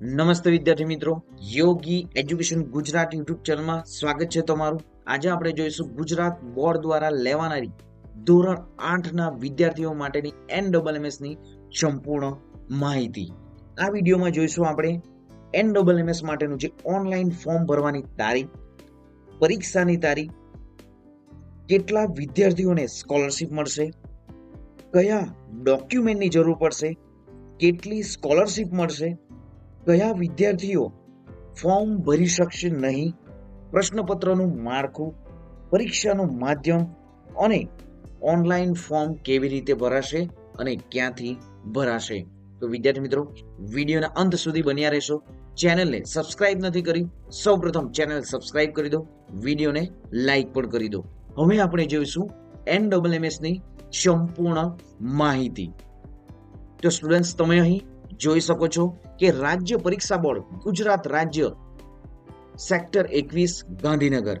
નમસ્તે વિદ્યાર્થી મિત્રો. યોગી એજ્યુકેશન ગુજરાત યુટ્યુબ ચેનલમાં સ્વાગત છે તમારું. આજે આપણે જોઈશું ગુજરાત બોર્ડ દ્વારા લેવાનારી ધોરણ આઠના વિદ્યાર્થીઓ માટેની એન ડબલની સંપૂર્ણ માહિતી. આ વિડીયોમાં જોઈશું આપણે એન ડબલ એમએસ માટેનું જે ઓનલાઈન ફોર્મ ભરવાની તારીખ, પરીક્ષાની તારીખ, કેટલા વિદ્યાર્થીઓને સ્કોલરશિપ મળશે, કયા ડોક્યુમેન્ટની જરૂર પડશે, કેટલી સ્કોલરશિપ મળશે કયા વિદ્યાર્થીઓ ફોર્મ ભરી શકશે નહીં? પ્રશ્નપત્રનું માળખું, પરીક્ષાનું માધ્યમ અને ઓનલાઈન ફોર્મ કેવી રીતે ભરાશે અને ક્યાંથી ભરાશે? તો વિદ્યાર્થી મિત્રો, વિડીયોના અંત સુધી બન્યા રહેશો. ચેનલને સબસ્ક્રાઇબ નથી કરી, સૌપ્રથમ ચેનલ સબસ્ક્રાઇબ કરી દો, વિડીયોને લાઈક પણ કરી દો. હવે આપણે જોઈશું એન ડબલની સંપૂર્ણ માહિતી. તો સ્ટુડન્ટ્સ, તમે અહીં જોઈ શકો છો કે રાજ્ય પરીક્ષા બોર્ડ, ગુજરાત રાજ્ય, સેક્ટર એકવીસ, Gandhinagar.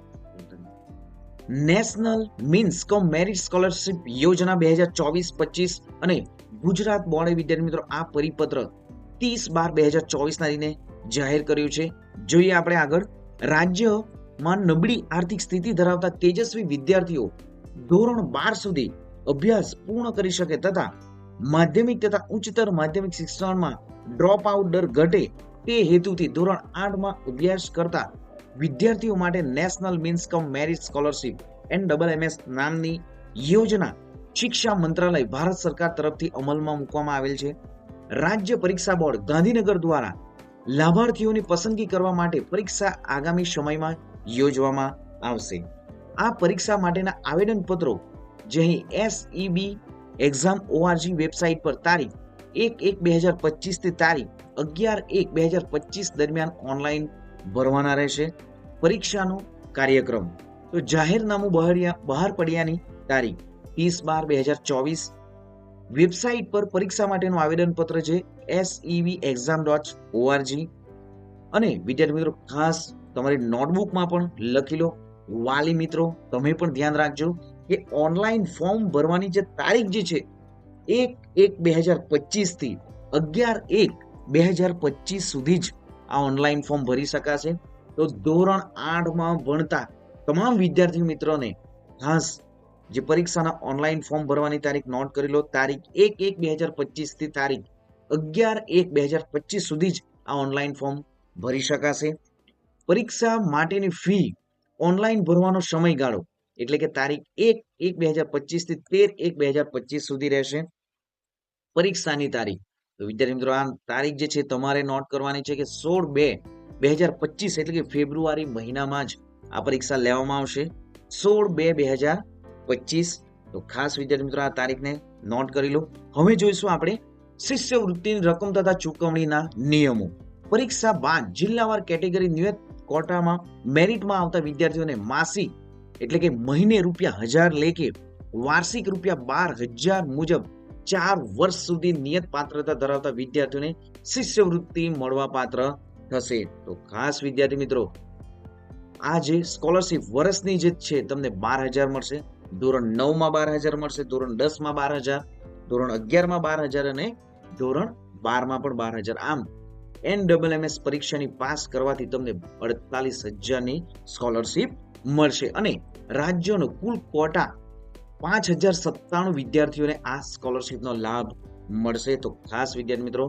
National means cum merit scholarship યોજના બે હજાર ચોવીસ, પચીસ અને ગુજરાત બોર્ડે વિદ્યાર્થી મિત્રો આ પરિપત્ર ત્રીસ બાર બે હજાર ચોવીસના દિને જાહેર કર્યું છે. જોઈએ આપણે આગળ. રાજ્યમાં નબળી આર્થિક સ્થિતિ ધરાવતા તેજસ્વી વિદ્યાર્થીઓ ધોરણ બાર સુધી અભ્યાસ પૂર્ણ કરી શકે તથા માધ્યમિક તથા ઉચ્ચતર માધ્યમિક શિક્ષણમાં ડ્રોપ આઉટ દર ઘટે તે હેતુથી ધોરણ આઠમાં અભ્યાસ કરતા વિદ્યાર્થીઓ માટે national means cum merit scholarship N double MS નામની યોજના શિક્ષા મંત્રાલય ભારત સરકાર તરફથી અમલમાં મૂકવામાં આવેલ છે. રાજ્ય પરીક્ષા બોર્ડ ગાંધીનગર દ્વારા લાભાર્થીઓની પસંદગી કરવા માટે પરીક્ષા આગામી સમયમાં યોજવામાં આવશે. આ પરીક્ષા માટેના આવેદન પત્રો જે અહીં એસઈબી, એક્ઝામ ઓઆરજી વેબસાઇટ પર તારીખ એક એક બે હજાર પચીસની તારીખ, અગિયાર એક બે હજાર પચીસ દરમિયાન ઓનલાઈન ભરવાના રહેશે પરીક્ષાનો કાર્યક્રમ. તો જાહેરનામું બહાર્યા, બહાર પડ્યાની તારીખ, ત્રીસ બાર બે હજાર ચોવીસ. વેબસાઇટ પર પરીક્ષા માટેનું આવેદનપત્ર છે એસઈવી એક્ઝામ ડોટ ઓઆરજી અને વિદ્યાર્થી મિત્રો, ખાસ તમારી નોટબુકમાં પણ લખી લો. વાલી મિત્રો, તમે પણ ધ્યાન રાખજો કે ઓનલાઈન ફોર્મ ભરવાની જે તારીખ જે છે એક એક બે હજાર પચીસથી અગિયાર એક બે હજાર પચીસ સુધી જ આ ઓનલાઈન ફોર્મ ભરી શકાશે. તો ધોરણ આઠમાં ભણતા તમામ વિદ્યાર્થી મિત્રોને ખાસ જે પરીક્ષાના ઓનલાઈન ફોર્મ ભરવાની તારીખ નોટ કરી લો. તારીખ એક એક બે હજાર પચીસથી તારીખ અગિયાર એક બે હજાર પચીસ સુધી જ આ ઓનલાઈન ફોર્મ ભરી શકાશે. પરીક્ષા માટેની ફી ઓનલાઈન ભરવાનો સમયગાળો એટલે કે તારીખ એક એક બે હજાર પચીસથી તેર એક બે હજાર પચીસ સુધી રહેશે. પરીક્ષાની તારીખ. તો વિદ્યાર્થી મિત્રો, આ તારીખ જે છે, તમારે નોટ કરવાની છે કે સોળ બે બે હજાર પચીસ એટલે કે ફેબ્રુઆરી મહિનામાં જ આ પરીક્ષા લેવામાં આવશે. સોળ બે બે હજાર પચીસ. તો ખાસ વિદ્યાર્થી મિત્રો, આ તારીખને નોટ કરી લો. હવે જોઈશું આપણે શિષ્યવૃત્તિની રકમ તથા ચૂકવણીના નિયમો. પરીક્ષા બાદ જિલ્લાવાર કેટેગરી નિયત કોટામાં મેરિટમાં આવતા વિદ્યાર્થીઓને માસિક એટલે કે મહિને રૂપિયા હજાર લેખે, વાર્ષિક રૂપિયા બાર હજાર મુજબ ચાર વર્ષ સુધી નિયત પાત્રતા ધરાવતા વિદ્યાર્થીઓને શિષ્યવૃત્તિ મળવા પાત્ર થશે. તો ખાસ વિદ્યાર્થી મિત્રો આ જે સ્કોલરશિપ વર્ષની જે છે, તમને બાર હજાર મળશે. ધોરણ નવમાં બાર હજાર મળશે, ધોરણ દસમાં બાર હજાર, ધોરણ અગિયારમાં બાર હજાર અને ધોરણ બારમાં પણ બાર હજાર. આમ એન ડબલ એમએસ પરીક્ષાની પાસ કરવાથી તમને અડતાલીસ હજારની સ્કોલરશિપ મળશે. અને રાજ્યનો કુલ કોટા પાંચ હજાર સત્તાણું વિદ્યાર્થીઓને આ સ્કોલરશિપનો લાભ મળશે. તો ખાસ વિદ્યાર્થી મિત્રો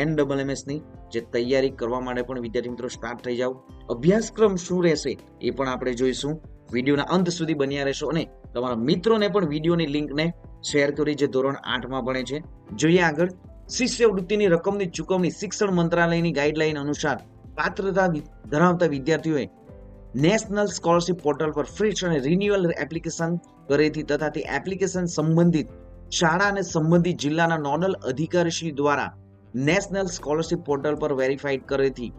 એન ડબલની જે તૈયારી કરવા માટે પણ વિદ્યાર્થી મિત્રો સ્ટાર્ટ થઈ જાઓ. અભ્યાસક્રમ શું રહેશે એ પણ આપણે જોઈશું. વિડીયોના અંત સુધી બન્યા રહેશો અને તમારા મિત્રોને પણ વિડીયોની લિંકને શેર કરી, જે ધોરણ આઠમાં ભણે છે. જોઈએ આગળ. શિષ્યવૃત્તિની રકમની ચૂકવણી શિક્ષણ મંત્રાલયની ગાઈડલાઈન અનુસાર પાત્રતા ધરાવતા વિદ્યાર્થીઓએ નેશનલ સ્કોલરશિપ પોર્ટલ પર ફ્રેશ અને રિન્યુઅલ એપ્લિકેશન કરેથી તથા તે એપ્લિકેશન સંબંધિત શાળા અને સંબંધિત જિલ્લાના નોડલ અધિકારીશ્રી દ્વારા નેશનલ સ્કોલરશિપ પોર્ટલ પર વેરીફાઈડ કરેથી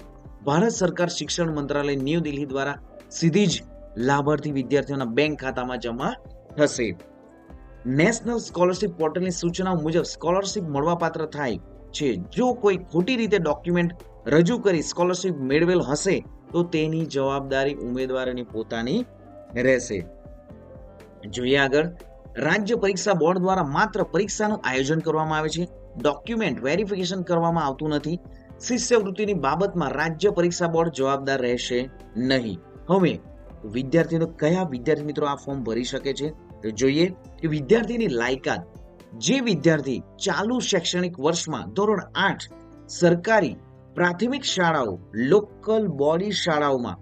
ભારત સરકાર શિક્ષણ મંત્રાલય ન્યૂ દિલ્હી દ્વારા સીધી જ લાભાર્થી વિદ્યાર્થીઓના બેંક ખાતામાં જમા થશે. નેશનલ સ્કોલરશિપ પોર્ટલની સૂચનાઓ મુજબ સ્કોલરશિપ મળવાપાત્ર થાય છે. જો કોઈ ખોટી રીતે ડોક્યુમેન્ટ રજૂ કરી સ્કોલરશિપ મેળવેલ હશે, તો તેની જવાબદારી ઉમેદવારોની પોતાની રહેશે. જોઈએ આગળ. રાજ્ય પરીક્ષા બોર્ડ દ્વારા માત્ર પરીક્ષાનું આયોજન કરવામાં આવે છે. ડોક્યુમેન્ટ વેરિફિકેશન કરવામાં આવતું નથી. શિષ્યવૃત્તિની બાબતમાં રાજ્ય પરીક્ષા બોર્ડ જવાબદાર રહેશે નહીં. હવે, વિદ્યાર્થીઓ કયા વિદ્યાર્થી મિત્રો આ ફોર્મ ભરી શકે છે? તો જોઈએ કે વિદ્યાર્થીની લાયકાત. જે વિદ્યાર્થી ચાલુ શૈક્ષણિક વર્ષમાં ધોરણ આઠ સરકારી પ્રાથમિક શાળાઓ, લોકલ બોડી શાળાઓમાં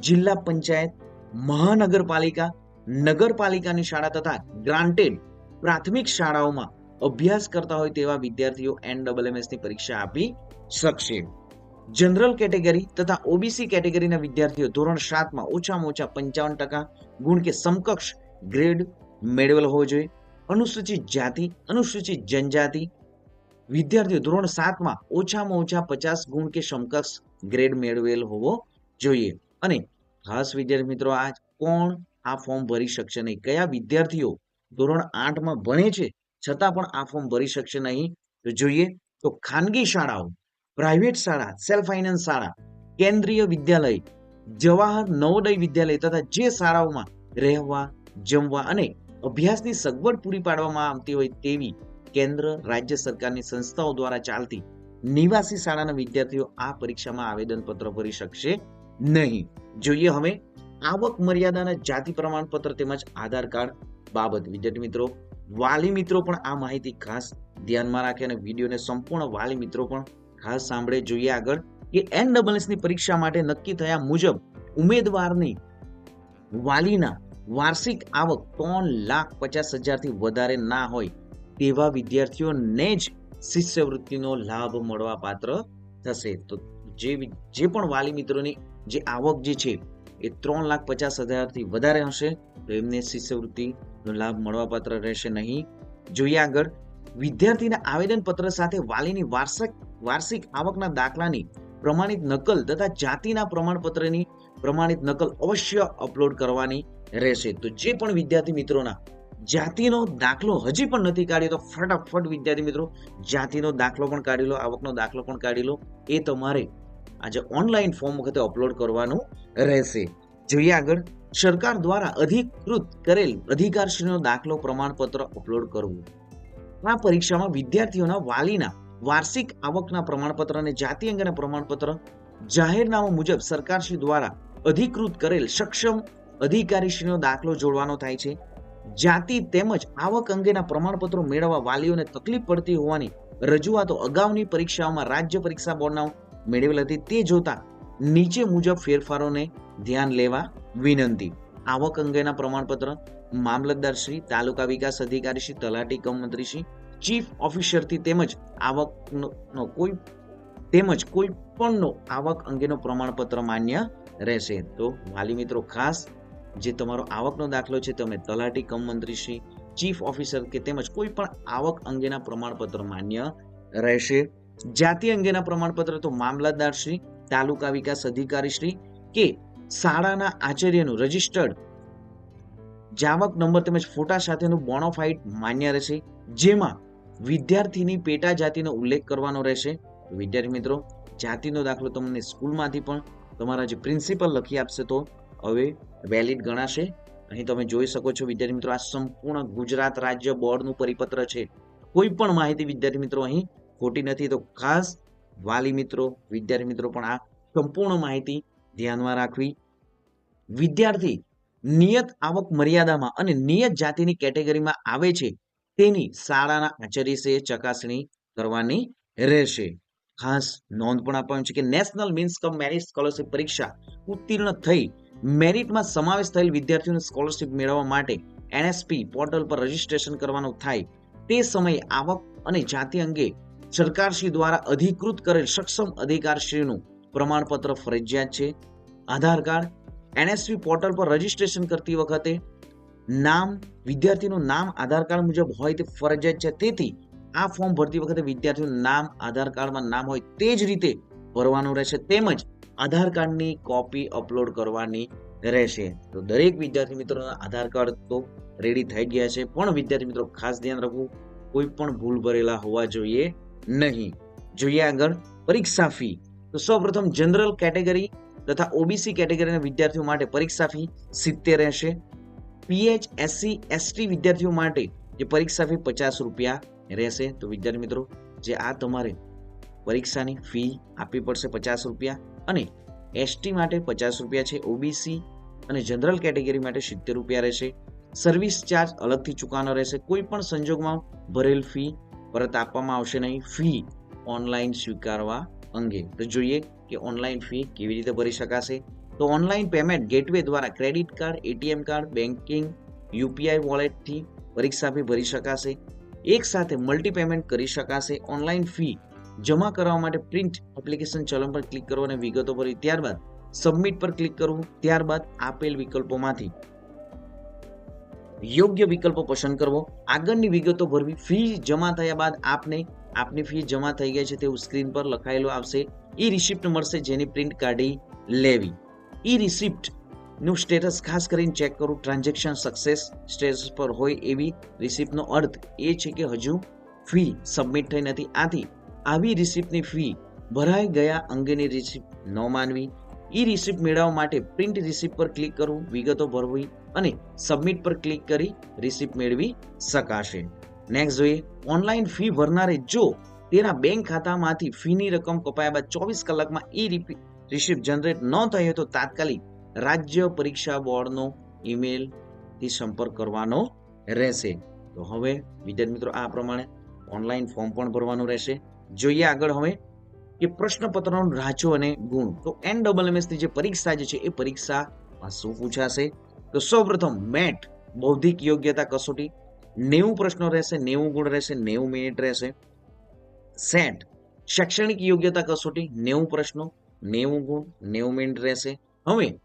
જિલ્લા પંચાયત, મહાનગરપાલિકા નગરપાલિકાની શાળા તથા ગ્રાન્ટેડ પ્રાથમિક શાળાઓમાં અભ્યાસ કરતા હોય તેવા વિદ્યાર્થીઓ એનડબલએમએસની પરીક્ષા આપી શકશે. જનરલ કેટેગરી તથા ઓબીસી કેટેગરીના વિદ્યાર્થીઓ ધોરણ સાતમાં ઓછામાં ઓછા પંચાવન ટકા ગુણ કે સમકક્ષ ગ્રેડ મેળવેલ હોવો જોઈએ. અનુસૂચિત જાતિ, અનુસૂચિત જનજાતિ વિદ્યાર્થીઓ ધોરણ સાતમાં ઓછામાં ઓછા પચાસ ગુણ કે સમકક્ષ ગ્રેડ મેળવેલ હોવો જોઈએ. અને ખાસ વિદ્યાર્થી મિત્રો, આ કોણ આ ફોર્મ ભરી શકશે નહીં. કયા વિદ્યાર્થીઓ ધોરણ આઠમાં ભણે છે, છતાં પણ આ ફોર્મ ભરી શકશે નહીં? તો જોઈએ, તો ખાનગી શાળાઓ પ્રાઇવેટ શાળા સેલ્ફ ફાઇનાન્સ શાળા, કેન્દ્રીય વિદ્યાલય, જવાહર નવોદય વિદ્યાલય તથા જે શાળાઓમાં રહેવા, જમવા અને અભ્યાસની સગવડ પૂરી પાડવામાં આવતી હોય તેવી કેન્દ્ર રાજ્ય સરકારની સંસ્થાઓ દ્વારા ચાલતી નિવાસી શાળાના વિદ્યાર્થીઓ આ પરીક્ષામાં આવેદનપત્ર ભરી શકશે નહીં. જોઈએ હવે આવક મર્યાદાના જાતિ પ્રમાણપત્ર તેમજ આધાર કાર્ડ બાબત. વિદ્યાર્થી મિત્રો, વાલી મિત્રો પણ આ માહિતી ખાસ ધ્યાનમાં રાખે અને વિડીયોને સંપૂર્ણ વાલી મિત્રો પણ ખાસ સાંભળે. જોઈએ આગળ કે એન ડબલ્સની પરીક્ષા માટે નક્કી થયા મુજબ ઉમેદવારની વાલીના વાર્ષિક આવક ત્રણ લાખ પચાસ હજારથી વધારે ના હોય તેવા વિદ્યાર્થીઓને જ શિષ્યવૃત્તિનો લાભ મળવા પાત્ર થશે. તો જે જે પણ વાલી મિત્રોની જે આવક જે છે એ ત્રણ લાખ પચાસ હજારથી વધારે હશે, તો એમને શિષ્યવૃત્તિનો લાભ મળવાપાત્ર રહેશે નહીં. જોઈએ આગળ, વિદ્યાર્થીના આવેદન પત્ર સાથે વાલીની વાર્ષિક વાર્ષિક આવકના દાખલાની પ્રમાણિત નકલ તથા જાતિના પ્રમાણપત્રની પ્રમાણિત નકલ અવશ્ય અપલોડ કરવાની રહેશે. તો જે પણ વિદ્યાર્થી મિત્રોના જાતિનો દાખલો હજી પણ નથી કાઢ્યો, તો ફટાફટ વિદ્યાર્થી મિત્રો, જાતિનો દાખલો પણ કાઢી લો, આવકનો દાખલો પણ કાઢી લો. એ તમારે આજે ઓનલાઈન ફોર્મ વખતે અપલોડ કરવાનું રહેશે. જોઈએ આગળ. સરકાર દ્વારા અધિકૃત કરેલ અધિકારશ્રીનો દાખલો પ્રમાણપત્ર અપલોડ કરવું. આ પરીક્ષામાં વિદ્યાર્થીઓના વાલીના વાર્ષિક આવકના પ્રમાણપત્ર અને જાતિ અંગેના પ્રમાણપત્ર જાહેરનામા મુજબ સરકારશ્રી દ્વારા અધિકૃત કરેલ સક્ષમ અધિકારીશ્રીનો દાખલો જોડવાનો થાય છે. જાતિ તેમજ આવક અંગેના પ્રમાણપત્રો મેળવવા વાલીઓને તકલીફ પડતી હોવાની રજૂઆતો અગાઉની પરીક્ષાઓમાં રાજ્ય પરીક્ષા બોર્ડના મેળવેલ હતી તે જોતા નીચે મુજબ ફેરફારોને ધ્યાન લેવા વિનંતી. આવક અંગેના પ્રમાણપત્ર મામલતદાર શ્રી, તાલુકા વિકાસ અધિકારી શ્રી, તલાટી કમ મંત્રી શ્રી, ચીફ ઓફિસરથી તેમજ આવકનો કોઈ તેમજ કોઈ પણનો આવક અંગેનો પ્રમાણપત્ર માન્ય રહેશે. તો વાલી મિત્રો ખાસ જે તમારો આવકનો દાખલો છે, તમે તલાટી કમ મંત્રી શ્રી, ચીફ ઓફિસર કે તેમજ કોઈ પણ આવક અંગેના પ્રમાણપત્ર માન્ય રહેશે. જાતિ અંગેના પ્રમાણપત્ર તો મામલતદાર શ્રી, તાલુકા વિકાસ અધિકારી શ્રી કે શાળાના આચાર્યનું રજિસ્ટર્ડ જાવક નંબર તેમજ ફોટા સાથેનું બોનોફાઇટ માન્ય રહેશે, જેમાં વિદ્યાર્થીની પેટા જાતિનો ઉલ્લેખ કરવાનો રહેશે. વિદ્યાર્થી મિત્રો, જાતિનો દાખલો તમને સ્કૂલમાંથી પણ તમારા જે પ્રિન્સિપલ લખી આપશે તો હવે વેલિડ ગણાશે. અહીં તમે જોઈ શકો છો વિદ્યાર્થી મિત્રો, આ સંપૂર્ણ ગુજરાત રાજ્ય બોર્ડનું પરિપત્ર છે. કોઈ પણ માહિતી વિદ્યાર્થી મિત્રો અહીં ખોટી નથી તો ખાસ વાલી મિત્રો, વિદ્યાર્થી મિત્રો પણ આ સંપૂર્ણ માહિતી ધ્યાનમાં રાખવી. વિદ્યાર્થી નિયત આવક મર્યાદામાં અને નિયત જાતિની કેટેગરીમાં આવે છે તેની શાળાના આચાર્યશ્રીએ ચકાસણી કરવાની રહેશે. ખાસ નોંધ પણ આપવાનું છે કે national means cum merit scholarship પરીક્ષા ઉત્તીર્ણ થઈ મેરિટમાં સમાવેશ થયેલ વિદ્યાર્થીઓને સ્કોલરશિપ મેળવવા માટે એનએસપી પોર્ટલ પર રજીસ્ટ્રેશન કરવાનું થાય તે સમયે આવક અને જાતિ અંગે સરકારશ્રી દ્વારા અધિકૃત કરેલ સક્ષમ અધિકારશ્રીનું પ્રમાણપત્ર ફરજિયાત છે. આધાર કાર્ડ, એનએસપી પોર્ટલ પર રજીસ્ટ્રેશન કરતી વખતે નામ, વિદ્યાર્થીનું નામ, આધાર કાર્ડ મુજબ હોય તે ફરજિયાત છે. તેથી આ ફોર્મ ભરતી વખતે વિદ્યાર્થીનું નામ, આધાર કાર્ડમાં નામ હોય તે જ રીતે ભરવાનું રહેશે. તેમજ આધાર કાર્ડની કોપી અપલોડ કરવાની રહેશે. તો દરેક વિદ્યાર્થી મિત્રોના આધાર કાર્ડ તો રેડી થઈ ગયા છે. પણ વિદ્યાર્થી મિત્રો ખાસ ધ્યાન રાખવું, કોઈ પણ ભૂલ ભરેલા હોવા જોઈએ. નહીં. જોઈએ આગળ પરીક્ષા ફી. તો સૌપ્રથમ જનરલ કેટેગરી તથા ઓબીસી કેટેગરીના વિદ્યાર્થીઓ માટે પરીક્ષા ફી સિત્તેર રહેશે. પીએચ, એસસી, એસટી વિદ્યાર્થીઓ માટે જે પરીક્ષા ફી પચાસ રૂપિયા રહેશે. તો વિદ્યાર્થી મિત્રો, જે આ તમારે પરીક્ષાની ફી આપવી પડશે પચાસ રૂપિયા અને એસટી માટે પચાસ રૂપિયા છે, ઓબીસી અને જનરલ કેટેગરી માટે સિત્તેર રૂપિયા રહેશે. સર્વિસ ચાર્જ અલગથી ચૂકવાનો રહેશે. કોઈ પણ સંજોગમાં ભરેલ ફી પરત આપવામાં આવશે નહીં. ફી ઓનલાઈન સ્વીકારવા અંગે. તો જોઈએ કે ઓનલાઈન ફી કેવી રીતે ભરી શકાશે. તો ઓનલાઈન પેમેન્ટ ગેટવે દ્વારા credit card ATM card banking UPI વોલેટથી પરીક્ષા ફી ભરી શકાશે. એક સાથે મલ્ટી પેમેન્ટ કરી શકાશે. ઓનલાઈન ફી જમા કરવા માટે પ્રિન્ટ એપ્લિકેશન ચલણ પર ક્લિક કરો અને વિગતો ભરી. ત્યારબાદ સબમિટ પર ક્લિક કરવું ત્યારબાદ આપેલ વિકલ્પોમાંથી યોગ્ય વિકલ્પો પસંદ કરવો. આગળની વિગતો ભરવી. ફી જમા થયા બાદ આપને, આપની ફી જમા થઈ ગઈ છે તેવું સ્ક્રીન પર લખાયેલું આવશે. ઈ રિસિપ્ટ મળશે જેની પ્રિન્ટ કાઢી લેવી. ઈ રિસિપ્ટનું સ્ટેટસ ખાસ કરીને ચેક કરું. ટ્રાન્ઝેક્શન સક્સેસ સ્ટેટસ પર હોય એવી રિસિપ્ટનો અર્થ એ છે કે હજુ ફી સબમિટ થઈ નથી. આથી આવી રિસિપ્ટની ફી ભરાઈ ગયા અંગેની રિસિપ્ટ ન માનવી. ઈ રિસિપ્ટ મેળવવા માટે પ્રિન્ટ રિસિપ્ટ પર ક્લિક કરવું વિગતો ભરવી અને સબમિટ પર ક્લિક કરી રિસિપ્ટ મેળવી શકાશે. નેક્સ્ટ જોઈએ ઓનલાઈન ફી ભરનારે જો તેના બેંક ખાતામાંથી ફીની રકમ કપાયા બાદ ચોવીસ કલાકમાં ઈ રિસિપ્ટ જનરેટ ન થઈ હોય તો તાત્કાલિક રાજ્ય પરીક્ષા બોર્ડનો ઈમેલથી સંપર્ક કરવાનો રહેશે. તો હવે વિદ્યાર્થી મિત્રો આ પ્રમાણે ઓનલાઈન ફોર્મ પણ ભરવાનું રહેશે. જોઈએ આગળ હવે કે પ્રશ્નપત્રનો રાજો અને ગુણ. તો એન ડબલની જે પરીક્ષા જે છે, એ પરીક્ષામાં શું પૂછાશે. તો સૌપ્રથમ મેટ, બૌદ્ધિક યોગ્યતા કસોટી. નેવું પ્રશ્નો રહેશે, નેવું ગુણ રહેશે, નેવું મિનિટ રહેશે. સેટ, શૈક્ષણિક યોગ્યતા કસોટી, નેવું પ્રશ્નો, નેવું ગુણ, નેવું મિનિટ રહેશે. હવે,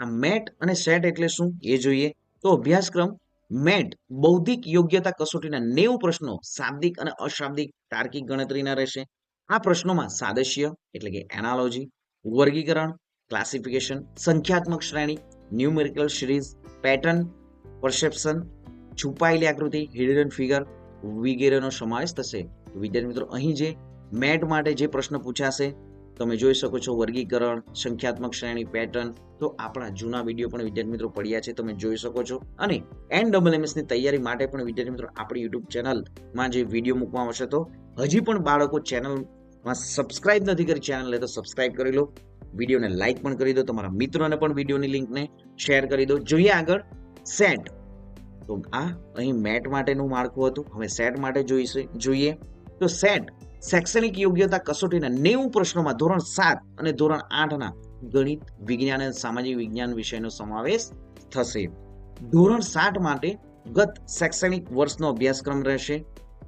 આ મેટ અને સેટ એટલે શું? એ જોઈએ. તો અભ્યાસક્રમ, મેટ, બૌદ્ધિક યોગ્યતા કસોટીના નેવું પ્રશ્નો શાબ્દિક અને અશાબ્દિક તાર્કિક ગણતરીના રહેશે. આ પ્રશ્નોમાં સાદશ્ય એટલે કે એનાલોજી વર્ગીકરણ ક્લાસિફિકેશન સંખ્યાત્મક શ્રેણી ન્યુમેરિકલ સિરીઝ પેટર્ન પરસેપ્શન છુપાયેલી આકૃતિ હિડન ફિગર વગેરેનો સમાવેશ થશે. વિદ્યાર્થી મિત્રો, અહીં જે મેટ માટે જે પ્રશ્ન પૂછાશે, તમે જોઈ શકો છો વર્ગીકરણ, સંખ્યાત્મક શ્રેણી પેટર્ન તો આપણા જૂના વીડિયો પણ વિદ્યાર્થી મિત્રો પડ્યા છે, તમે જોઈ શકો છો. અને એન ડબલની તૈયારી માટે પણ વિદ્યાર્થી મિત્રો, આપણી યુટ્યુબ ચેનલમાં જે વીડિયો મૂકવામાં આવશે, તો હજી પણ બાળકો ચેનલમાં સબસ્ક્રાઇબ નથી કરી ચેનલ તો સબસ્ક્રાઇબ કરી લો. વિડીયોને લાઈક પણ કરી દો, તમારા મિત્રોને પણ વિડીયોની લિંકને શેર કરી દો. જોઈએ આગળ સેટ તો આ અહીં મેટ માટેનું માળખું હતું. હવે સેટ માટે જોઈશે, જોઈએ. તો સેટ શૈક્ષણિક યોગ્યતા કસોટીના નેવું પ્રશ્નોમાં ધોરણ સાત અને ધોરણ આઠના ગણિત, વિજ્ઞાન અને સામાજિક વિજ્ઞાન વિષયનો સમાવેશ થશે. ધોરણ સાત માટે ગત શૈક્ષણિક વર્ષનો અભ્યાસક્રમ રહેશે.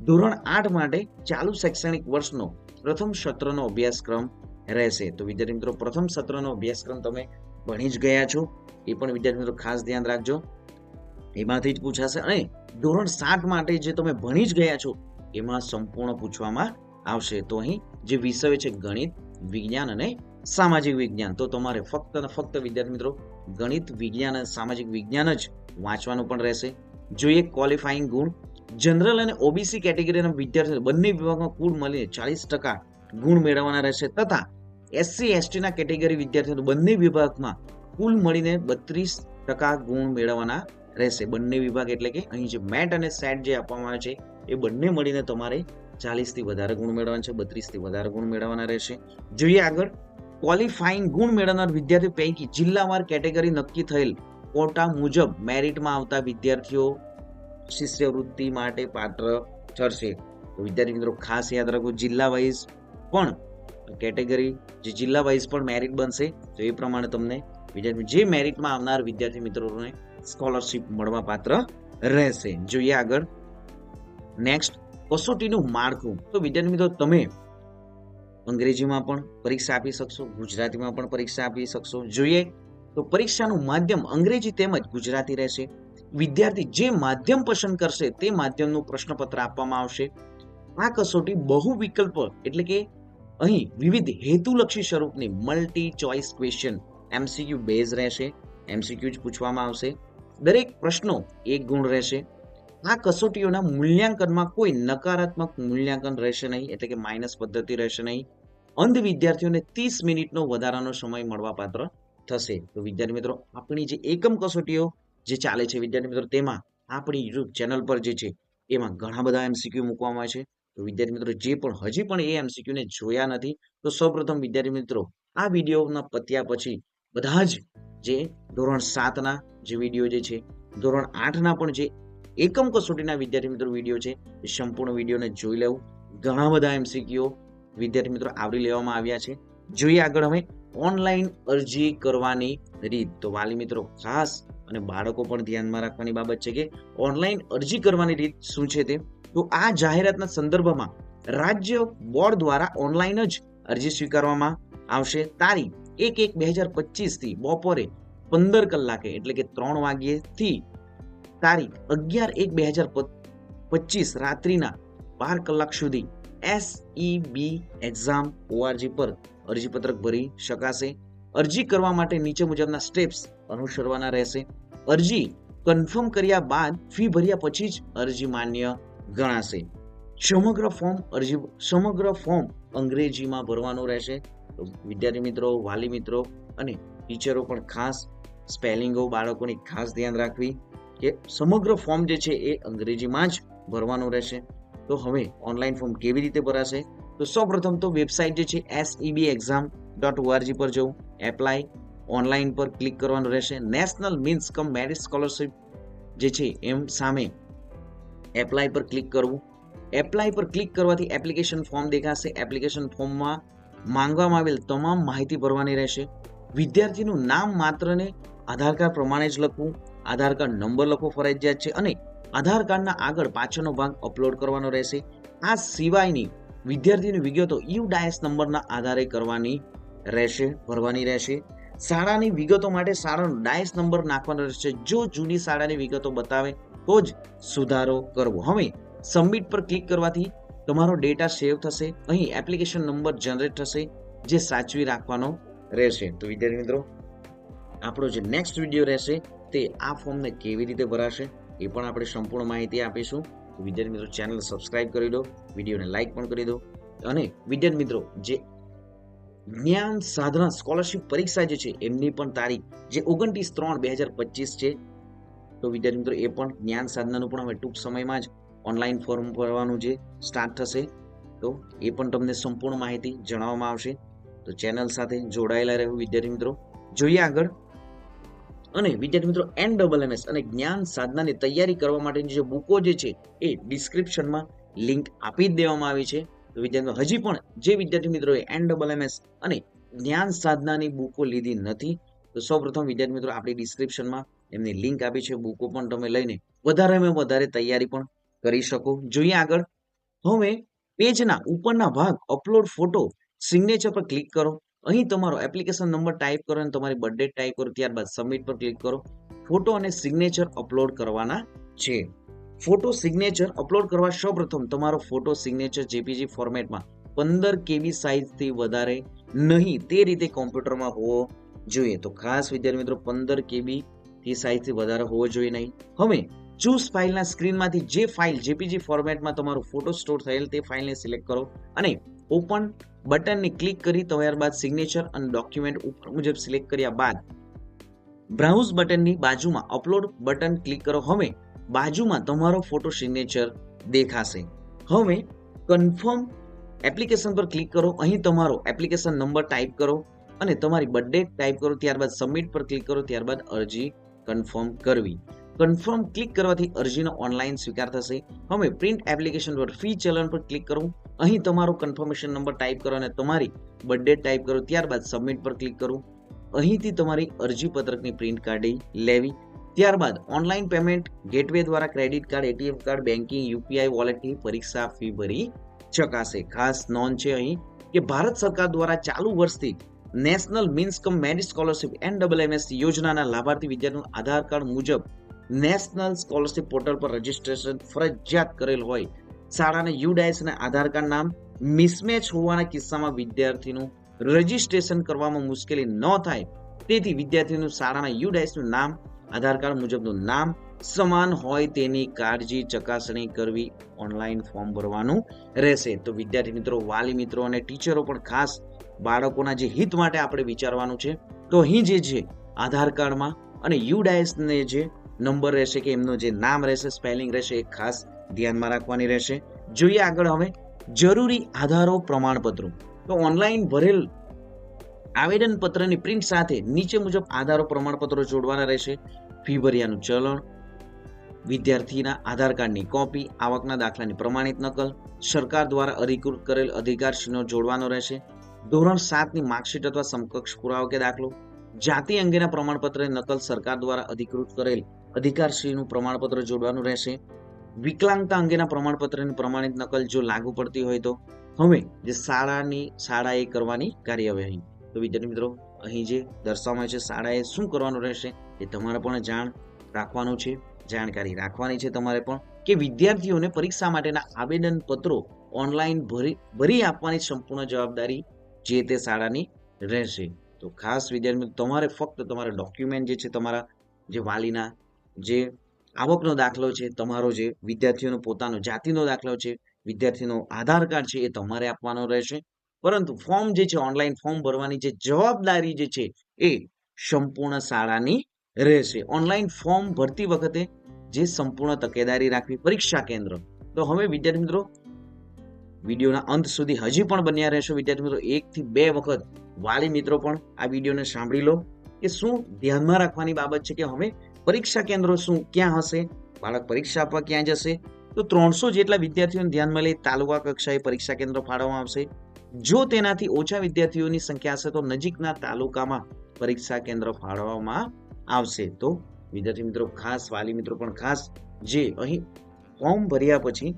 ધોરણ આઠ માટે ચાલુ શૈક્ષણિક વર્ષનો પ્રથમ સત્રનો અભ્યાસક્રમ રહેશે. તો વિદ્યાર્થી મિત્રો, પ્રથમ સત્રનો અભ્યાસક્રમ તમે ભણી જ ગયા છો. એ પણ વિદ્યાર્થી મિત્રો ખાસ ધ્યાન રાખજો. એમાંથી જ પૂછાશે. અને ધોરણ સાત માટે જે તમે ભણી જ ગયા છો, એમાં સંપૂર્ણ પૂછવામાં આવશે. તો અહીં જે વિષય છે ગણિત, વિજ્ઞાન અને સામાજિક વિજ્ઞાન. તો તમારે ફક્ત અને ફક્ત વિદ્યાર્થી મિત્રો, ગણિત, વિજ્ઞાન અને સામાજિક વિજ્ઞાન જ વાંચવાનું પણ રહેશે. જોઈએ ક્વોલિફાઈંગ ગુણ. જનરલ અને ઓબીસી કેટેગરીના વિદ્યાર્થીઓ બંને વિભાગમાં કુલ મળીને ચાલીસ ટકા ગુણ મેળવવાના રહેશે તથા એસસી એસટીના કેટેગરી વિદ્યાર્થીઓ બંને વિભાગમાં કુલ મળીને બત્રીસ ટકા ગુણ મેળવવાના રહેશે. બંને વિભાગ એટલે કે અહીં જે મેટ અને સેટ જે આપવામાં આવે છે, એ બંને મળીને તમારે ચાલીસથી વધારે ગુણ મેળવવાના છે, બત્રીસથી વધારે ગુણ મેળવવાના રહેશે. જોઈએ આગળ ક્વોલિફાઈંગ ગુણ મેળવનાર વિદ્યાર્થીઓ પૈકી જિલ્લાવાર કેટેગરી નક્કી થયેલ કોટા મુજબ મેરિટમાં આવતા વિદ્યાર્થીઓ શિષ્યવૃત્તિ માટે પાત્ર ઠરશે તો વિદ્યાર્થી મિત્રો, ખાસ યાદ રાખો જિલ્લા વાઇઝ પણ કેટેગરી, જે જિલ્લા વાઇઝ પણ મેરિટ બનશે. તો એ પ્રમાણે તમને વિદ્યાર્થી, જે મેરિટમાં આવનાર વિદ્યાર્થી મિત્રોને સ્કોલરશિપ મળવા પાત્ર રહેશે. જોઈએ આગળ. નેક્સ્ટ કસોટીનું માળખું. તો વિદ્યાર્થી મિત્રો, તમે અંગ્રેજીમાં પણ પરીક્ષા આપી શકશો, ગુજરાતીમાં પણ પરીક્ષા આપી શકશો. જોઈએ, તો પરીક્ષાનું માધ્યમ અંગ્રેજી તેમજ ગુજરાતી રહેશે. વિદ્યાર્થી જે માધ્યમ પસંદ કરશે તે માધ્યમનું પ્રશ્નપત્ર આપવામાં આવશે. આ કસોટી બહુ વિકલ્પ એટલે કે અહીં વિવિધ હેતુલક્ષી સ્વરૂપની multi choice question MCQ base રહેશે એમસીક્યુ જ પૂછવામાં આવશે. દરેક પ્રશ્નો એક ગુણ રહેશે. આ કસોટીઓના મૂલ્યાંકનમાં કોઈ નકારાત્મક મૂલ્યાંકન રહેશે નહીં, એટલે કે માઇનસ પદ્ધતિ રહેશે નહીં. અંધ વિદ્યાર્થીઓને ત્રીસ મિનિટનો વધારાનો સમય મળવાપાત્ર થશે. તો વિદ્યાર્થી મિત્રો, આપણી જે એકમ કસોટીઓ જે ચાલે છે વિદ્યાર્થી મિત્રો, તેમાં આપણી યુટ્યુબ ચેનલ પર જે છે, એમાં ઘણા બધા એમસીક્યુ મૂકવામાં આવે છે. તો વિદ્યાર્થી મિત્રો, જે પણ, હજી પણ એ એમસીક્યુને જોયા નથી, તો સૌપ્રથમ વિદ્યાર્થી મિત્રો, આ વિડીયોના પત્યા પછી બધા જ જે ધોરણ સાતના જે વીડિયો જે છે, ધોરણ આઠના પણ જે એકમ કસોટીના વિદ્યાર્થી મિત્રો વીડિયો છે, એ સંપૂર્ણ વિડીયોને જોઈ લેવું. ઘણા બધા એમસીક્યુઓ વિદ્યાર્થી મિત્રો આવરી લેવામાં આવ્યા છે. જોઈએ આગળ હવે, ઓનલાઈન અરજી કરવાની રીત. તો વાલી મિત્રો, ખાસ અને બાળકો પણ ધ્યાનમાં રાખવાની બાબત છે કે ઓનલાઈન અરજી કરવાની રીત શું છે તે? તો આ જાહેરાતના સંદર્ભમાં રાજ્ય બોર્ડ દ્વારા ઓનલાઈન જ અરજી સ્વીકારવામાં આવશે. તારીખ એક એક બે હજાર પચીસથી બપોરે પંદર કલાકે, એટલે કે ત્રણ વાગ્યેથી તારીખ અગિયાર એક બે હજાર પચીસ રાત્રિના બાર કલાક સુધી એસઈબી એક્ઝામ ઓઆરજી પર અરજીપત્રક ભરી શકાશે. અરજી કરવા માટે નીચે મુજબના સ્ટેપ્સ અનુસરવાના રહેશે. અરજી કન્ફર્મ કર્યા બાદ ફી ભર્યા પછી જ અરજી માન્ય ગણાશે. સમગ્ર ફોર્મ અરજી, સમગ્ર ફોર્મ અંગ્રેજીમાં ભરવાનું રહેશે. વિદ્યાર્થી મિત્રો, વાલી મિત્રો અને ટીચરો પણ ખાસ સ્પેલિંગો બાળકોની ખાસ ધ્યાન રાખવી કે સમગ્ર ફોર્મ જે છે એ અંગ્રેજીમાં જ ભરવાનું રહેશે. તો હવે ઓનલાઈન ફોર્મ કેવી રીતે ભરાશે? તો સૌપ્રથમ તો વેબસાઇટ જે છે એસઈબી એક્ઝામ ડોટ ઓઆરજી પર જવું. એપ્લાય ઓનલાઈન પર ક્લિક કરવાનું રહેશે. National means cum merit scholarship જે છે, એમ સામે એપ્લાય પર ક્લિક કરવું. એપ્લાય પર ક્લિક કરવાથી એપ્લિકેશન ફોર્મ દેખાશે. એપ્લિકેશન ફોર્મમાં માંગવામાં આવેલ તમામ માહિતી ભરવાની રહેશે. વિદ્યાર્થીનું નામ માત્રને આધાર કાર્ડ પ્રમાણે જ લખવું. આધાર કાર્ડ નંબર લખવો ફરજિયાત છે અને આધાર કાર્ડના આગળ પાછળનો ભાગ અપલોડ કરવાનો રહેશે. આ સિવાયની વિદ્યાર્થીની વિગતો યુ ડાયસ નંબરના આધારે કરવાની રહેશે, ભરવાની રહેશે. શાળાની વિગતો માટે શાળાનો ડાયસ નંબર નાખવાનો રહેશે. જો જૂની શાળાની વિગતો બતાવે, તો જ સુધારો કરવો. હવે, સબમિટ પર ક્લિક કરવાથી તમારો ડેટા સેવ થશે. અહીં એપ્લિકેશન નંબર જનરેટ થશે, જે સાચવી રાખવાનો રહેશે. તો વિદ્યાર્થી મિત્રો, આપણો જે નેક્સ્ટ વીડિયો રહેશે, તે આ ફોર્મને કેવી રીતે ભરાશે, એ પણ આપણે સંપૂર્ણ માહિતી આપીશું. વિદ્યાર્થી મિત્રો ચેનલ સબસ્ક્રાઇબ કરી દો, વિડીયોને લાઇક પણ કરી દો. અને વિદ્યાર્થી મિત્રો, જે જ્ઞાન સાધના સ્કોલરશિપ પરીક્ષા જે છે, એમની પણ તારીખ જે ઓગણત્રીસ ત્રણ બે હજાર પચીસ છે. તો વિદ્યાર્થી મિત્રો, એ પણ જ્ઞાન સાધનાનું પણ હવે ટૂંક સમયમાં જ ઓનલાઈન ફોર્મ ભરવાનું જે સ્ટાર્ટ થશે. તો એ પણ તમને સંપૂર્ણ માહિતી જણાવવામાં આવશે. તો ચેનલ સાથે જોડાયેલા રહેવું વિદ્યાર્થી મિત્રો. જોઈએ આગળ. અને વિદ્યાર્થી મિત્રો એન ડબલ એમ એસ અને જ્ઞાન સાધનાની તૈયારી કરવા માટેની જે બુકો જે છે, એ ડિસ્ક્રિપ્શનમાં લિંક આપી જ દેવામાં આવી છે. તો વિદ્યાર્થીઓ, હજી પણ જે વિદ્યાર્થી મિત્રોએ એન ડબલ એમ એસ અને જ્ઞાન સાધનાની બુકો લીધી નથી, તો સૌપ્રથમ વિદ્યાર્થી મિત્રો આપણી ડિસ્ક્રિપ્શનમાં એમની લિંક આપી છે. બુકો પણ તમે લઈને વધારેમાં વધારે તૈયારી પણ કરી શકો. જોઈએ આગળ. હવે પેજના ઉપરના ભાગ અપલોડ ફોટો સિગ્નેચર પર ક્લિક કરો. અહીં તમારો એપ્લિકેશન નંબર ટાઈપ કરો અને તમારી બર્થડે ટાઈપ કરો. ત્યારબાદ સબમિટ પર ક્લિક કરો. ફોટો અને સિગ્નેચર અપલોડ કરવાના છે. ફોટો સિગ્નેચર અપલોડ કરવા સૌપ્રથમ તમારો ફોટો સિગ્નેચર જેપીજી ફોર્મેટમાં પંદર કેબી સાઇઝથી વધારે નહીં તે રીતે કોમ્પ્યુટરમાં હોવો જોઈએ. તો ખાસ વિદ્યાર્થી મિત્રો, પંદર કેબી થી સાઇઝથી વધારે હોવો જોઈએ નહીં. હવે ચૂઝ ફાઇલના સ્ક્રીનમાંથી જે ફાઇલ જેપીજી ફોર્મેટમાં તમારો ફોટો સ્ટોર થયેલ તે ફાઇલને સિલેક્ટ કરો અને ઓપન બટનને ક્લિક કરી ત્યારબાદ સિગ્નેચર અને ડોક્યુમેન્ટ ઉપર મુજબ સિલેક્ટ કર્યા બાદ બ્રાઉઝ બટનની બાજુમાં અપલોડ બટન ક્લિક કરો. હવે બાજુમાં તમારો ફોટો સિગ્નેચર દેખાશે. હવે કન્ફર્મ એપ્લિકેશન પર ક્લિક કરો. અહીં તમારો એપ્લિકેશન નંબર ટાઈપ કરો અને તમારી બર્થડે ટાઈપ કરો. ત્યારબાદ સબમિટ પર ક્લિક કરો. ત્યારબાદ અરજી કન્ફર્મ કરવી. કન્ફર્મ ક્લિક કરવાથી અરજીનો ઓનલાઈન સ્વીકાર થશે. હવે પ્રિન્ટ એપ્લિકેશન પર ફી ચલણ પર ક્લિક કરો. અહીં તમારો કન્ફર્મેશન નંબર ટાઈપ કરો અને તમારી બર્થડે ટાઈપ કરો. ત્યારબાદ સબમિટ પર ક્લિક કરો. અહીંથી તમારી અરજી પત્રકની પ્રિન્ટ કાઢી લેવી. ત્યારબાદ ઓનલાઈન પેમેન્ટ ગેટવે દ્વારા credit card ATM card banking UPI વોલેટની પરીક્ષા ફી ભરી શકાશે ખાસ નોંધ છે અહીં કે ભારત સરકાર દ્વારા ચાલુ વર્ષથી national means cum merit scholarship N double M S યોજનાના લાભાર્થી વિદ્યાર્થીનું આધાર કાર્ડ મુજબ નેશનલ સ્કોલરશિપ પોર્ટલ પર રજીસ્ટ્રેશન ફરજિયાત કરેલ હોય. શાળાના યુડાયસના આધાર કાર્ડ નામ મિસમેચ હોવાના કિસ્સામાં વિદ્યાર્થીનું રજિસ્ટ્રેશન કરવામાં મુશ્કેલી ન થાય. તેથી વિદ્યાર્થીનું શાળાના યુડાયસનું નામ આધાર કાર્ડ મુજબનું નામ સમાન હોય તેની કાળજી ચકાસણી કરવી ઓનલાઈન ફોર્મ ભરવાનું રહેશે. તો વિદ્યાર્થી મિત્રો, વાલી મિત્રો અને ટીચરો પણ ખાસ બાળકોના જે હિત માટે આપણે વિચારવાનું છે. તો અહીં જે છે, આધાર કાર્ડમાં અને યુડાયસને જે નંબર રહેશે કે એમનું જે નામ રહેશે, સ્પેલિંગ રહેશે, એ ખાસ ધ્યાનમાં રાખવાની રહેશે. જોઈએ આગળ હવે જરૂરી આધારો પ્રમાણપત્રો. તો ઓનલાઈન ભરેલ આવેદન પત્રની પ્રિન્ટ સાથે નીચે મુજબ આધારો પ્રમાણપત્રો જોડવાના રહેશે. ફી ભર્યાનું ચલણ, વિદ્યાર્થીના આધાર કાર્ડની કોપી, આવકના દાખલાની પ્રમાણિત નકલ, સરકાર દ્વારા અધિકૃત કરેલ અધિકારશ્રીનો જોડવાનો રહેશે, ધોરણ સાતની માર્કશીટ અથવા સમકક્ષ પુરાવો કે દાખલો, જાતિ અંગેના પ્રમાણપત્રની નકલ સરકાર દ્વારા અધિકૃત કરેલ અધિકારશ્રીનું પ્રમાણપત્ર જોડવાનું રહેશે, વિકલાંગતા અંગેના પ્રમાણપત્રની પ્રમાણિત નકલ જો લાગુ પડતી હોય તો, હવે જે શાળાની શાળાએ કરવાની કાર્યવાહી. તો વિદ્યાર્થી મિત્રો, અહીં જે દર્શાવવામાં છે, શાળાએ શું કરવાનું રહેશે? એ તમારે પણ જાણ રાખવાનું છે, જાણકારી રાખવાની છે તમારે પણ કે વિદ્યાર્થીઓને પરીક્ષા માટેના આવેદન પત્રો ઓનલાઈન ભરી ભરી આપવાની સંપૂર્ણ જવાબદારી જે તે શાળાની રહેશે. તો ખાસ વિદ્યાર્થી તમારે ફક્ત તમારા ડોક્યુમેન્ટ જે છે, તમારા જે વાલીના જે આવકનો દાખલો છે, તમારો જે વિદ્યાર્થીઓનો પોતાનો જાતિનો દાખલો છે, વિદ્યાર્થીનો આધાર કાર્ડ છે, એ તમારે આપવાનો રહેશે. પરંતુ ફોર્મ જે છે, ઓનલાઈન ફોર્મ ભરવાની જે જવાબદારી જે છે, એ સંપૂર્ણ શાળાની રહેશે. ઓનલાઈન ફોર્મ ભરતી વખતે જે સંપૂર્ણ તકેદારી રાખવી, પરીક્ષા કેન્દ્ર. તો હવે વિદ્યાર્થી મિત્રો, વિડીયોના અંત સુધી હજી પણ બન્યા રહેશો વિદ્યાર્થી મિત્રો. એકથી બે વખત વાલી મિત્રો પણ આ વિડીયોને સાંભળી લો કે શું ધ્યાનમાં રાખવાની બાબત છે કે હવે પરીક્ષા કેન્દ્રો શું, ક્યાં હશે? બાળક પરીક્ષા આપવા ક્યાં જશે? તો ત્રણસો જેટલા વિદ્યાર્થીઓને ધ્યાનમાં લઈ તાલુકા કક્ષાએ પરીક્ષા કેન્દ્ર ફાળવવામાં આવશે. જો તેનાથી ઓછા વિદ્યાર્થીઓની સંખ્યા હશે તો નજીકના તાલુકામાં પરીક્ષા કેન્દ્ર ફાળવવામાં આવશે. તો વિદ્યાર્થી મિત્રો, ખાસ વાલી મિત્રો પણ ખાસ, જે અહીં ફોર્મ ભર્યા પછી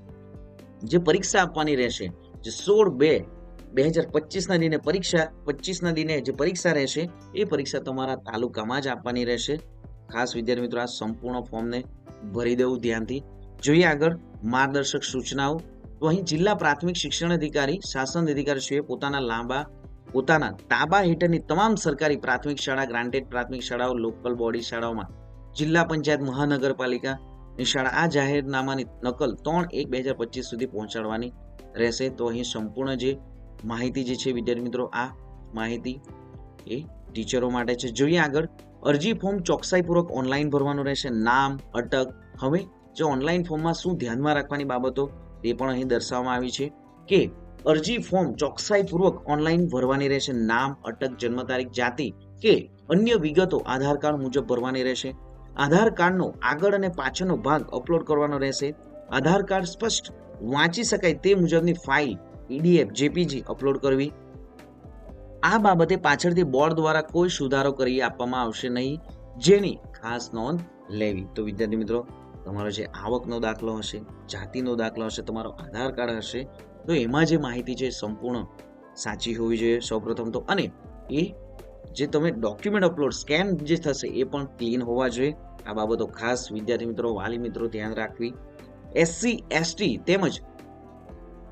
જે પરીક્ષા આપવાની રહેશે, જે સોળ બે બે હજાર પચીસના દિને પરીક્ષા પચીસના દિને જે પરીક્ષા રહેશે, એ પરીક્ષા તમારા તાલુકામાં જ આપવાની રહેશે. ખાસ વિદ્યાર્થી મિત્રો, આ સંપૂર્ણ ફોર્મને ભરી દેવું ધ્યાનથી. જોઈએ આગળ માર્ગદર્શક સૂચનાઓ. તો અહીં જિલ્લા પ્રાથમિક શિક્ષણ અધિકારી, શાસન અધિકારીશ્રીએ પોતાના લાંબા પોતાના તાબા હેઠળની તમામ સરકારી પ્રાથમિક શાળા ગ્રાન્ટેડ પ્રાથમિક શાળાઓ લોકલ બોડી શાળાઓમાં જિલ્લા પંચાયત, મહાનગરપાલિકા શાળા આ જાહેરનામાની નકલ ત્રણ એક બે હજાર પચીસ સુધી પહોંચાડવાની રહેશે. તો અહીં સંપૂર્ણ જે માહિતી જે છે, વિદ્યાર્થી મિત્રો, આ માહિતી એ ટીચરો માટે છે. જોઈએ આગળ, અરજી ફોર્મ ચોકસાઈપૂર્વક ઓનલાઈન ભરવાનું રહેશે. નામ, અટક, હવે જો ઓનલાઈન ફોર્મમાં શું ધ્યાનમાં રાખવાની બાબતો, તે પણ અહીં દર્શાવવામાં આવી છે કે અરજી ફોર્મ ચોકસાઈપૂર્વક ઓનલાઈન ભરવાની રહેશે. નામ, અટક, જન્મ તારીખ, જાતિ કે અન્ય વિગતો આધાર કાર્ડ મુજબ ભરવાની રહેશે. આધાર કાર્ડનો આગળ અને પાછળનો ભાગ અપલોડ કરવાનો રહેશે. આધાર કાર્ડ સ્પષ્ટ વાંચી શકાય તે મુજબની ફાઇલ પીડીએફ જેપીજી અપલોડ કરવી. આ બાબતે પાછળથી બોર્ડ દ્વારા કોઈ સુધારો કરી આપવામાં આવશે નહીં. જેની ખાસ નોંધ લેવી. તો વિદ્યાર્થી મિત્રો, તમારો જે આવકનો દાખલો હશે, જાતિનો દાખલો હશે, તમારો આધાર કાર્ડ હશે તો એમાં જે માહિતી છે સંપૂર્ણ સાચી હોવી જોઈએ સૌપ્રથમ તો. અને એ જે તમે ડોક્યુમેન્ટ અપલોડ સ્કેન જે થશે એ પણ ક્લીન હોવા જોઈએ. આ બાબતો ખાસ વિદ્યાર્થી મિત્રો, વાલી મિત્રો ધ્યાન રાખવી. એસસી એસટી તેમજ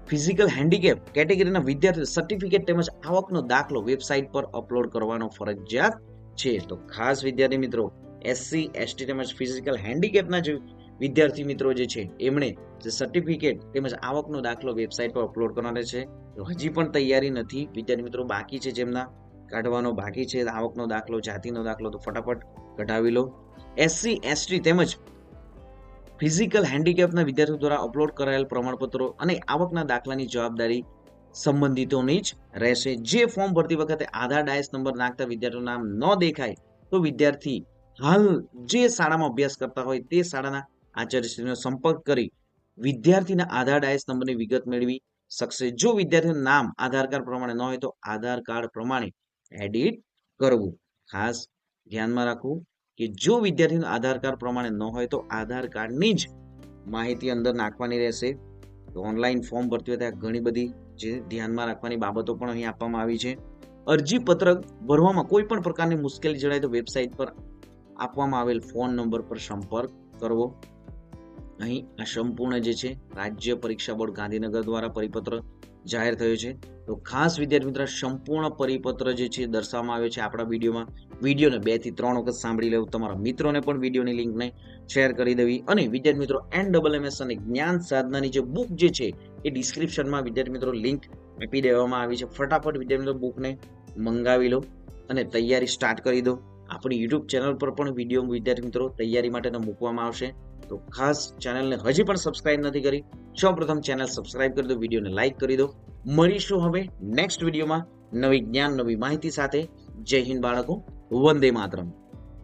ફિઝિકલ હેન્ડીકેપ કેટેગરીના વિદ્યાર્થીઓ સર્ટિફિકેટ તેમજ આવકનો દાખલો વેબસાઇટ પર અપલોડ કરવાનો ફરજિયાત છે. તો ખાસ વિદ્યાર્થી મિત્રો એસસી એસટી તેમજ ફિઝિકલ હેન્ડીકેપના જે વિદ્યાર્થી મિત્રો જે છે, એમણે જે સર્ટિફિકેટ તેમજ આવકનો દાખલો વેબસાઇટ પર અપલોડ કરવાનો છે. હજી પણ તૈયારી નથી. વિદ્યાર્થી મિત્રો, બાકી છે જેમના કાઢવાનો બાકી છે, આવકનો દાખલો, જાતિનો દાખલો, તો ફટાફટ કઢાવી લો. એસસી એસટી તેમજ ફિઝિકલ હેન્ડીકેપના વિદ્યાર્થીઓ દ્વારા અપલોડ કરાયેલ પ્રમાણપત્રો અને આવકના દાખલાની જવાબદારી સંબંધિતોની જ રહેશે. જે ફોર્મ ભરતી વખતે આધાર ડાયસ નંબર નાખતા વિદ્યાર્થીનું નામ ન દેખાય, તો વિદ્યાર્થી હાલ જે શાળામાં અભ્યાસ કરતા હોય તે શાળાના આચાર્યશ્રીનો સંપર્ક કરી વિદ્યાર્થીના આધાર ડાયસ નંબરની વિગત મેળવી શકશે. જો વિદ્યાર્થીનું નામ આધાર કાર્ડ પ્રમાણે ન હોય તો આધાર કાર્ડ પ્રમાણે એડિટ કરવું. ખાસ ધ્યાનમાં રાખવું કે જો વિદ્યાર્થીનું આધાર કાર્ડ પ્રમાણે ન હોય તો આધાર કાર્ડની જ માહિતી અંદર નાખવાની રહેશે. તો ઓનલાઈન ફોર્મ ભરતી વખતે ઘણી બધી જે ધ્યાનમાં રાખવાની બાબતો પણ અહીં આપવામાં આવી છે. અરજી પત્રક ભરવામાં કોઈ પણ પ્રકારની મુશ્કેલી જણાય તો વેબસાઇટ પર આપવામાં આવેલ ફોન નંબર પર સંપર્ક કરવો. અહીં આ સંપૂર્ણ જે છે, રાજ્ય પરીક્ષા બોર્ડ ગાંધીનગર દ્વારા પરિપત્ર જાહેર થયો છે. તો ખાસ વિદ્યાર્થી મિત્ર, સંપૂર્ણ પરિપત્ર જે છે, દર્શાવવામાં આવ્યો છે આપણા વિડીયોમાં. વિડીયોને બેથી ત્રણ વખત સાંભળી લેવું. તમારા મિત્રોને પણ વિડીયોની લિંકને શેર કરી દેવી. અને વિદ્યાર્થી મિત્રો એન ડબલ એમ એસ અને જ્ઞાન સાધનાની જે બુક જે છે, એ ડિસ્ક્રિપ્શનમાં વિદ્યાર્થી મિત્રો લિંક આપી દેવામાં આવી છે. ફટાફટ વિદ્યાર્થી મિત્રો બુકને મંગાવી લો અને તૈયારી સ્ટાર્ટ કરી દો. આપણી યુટ્યુબ ચેનલ પર પણ વીડિયો વિદ્યાર્થી મિત્રો તૈયારી માટેનો મૂકવામાં આવશે. તો ખાસ ચેનલને હજી પણ સબસ્ક્રાઇબ નથી કરી સૌપ્રથમ ચેનલ સબસ્ક્રાઇબ કરી દો વિડીયોને લાઈક કરી દો. મળીશું હવે નેક્સ્ટ વિડીયોમાં નવી જ્ઞાન, નવી માહિતી સાથે. જય હિન્દ બાળકો, વંદે માતરમ.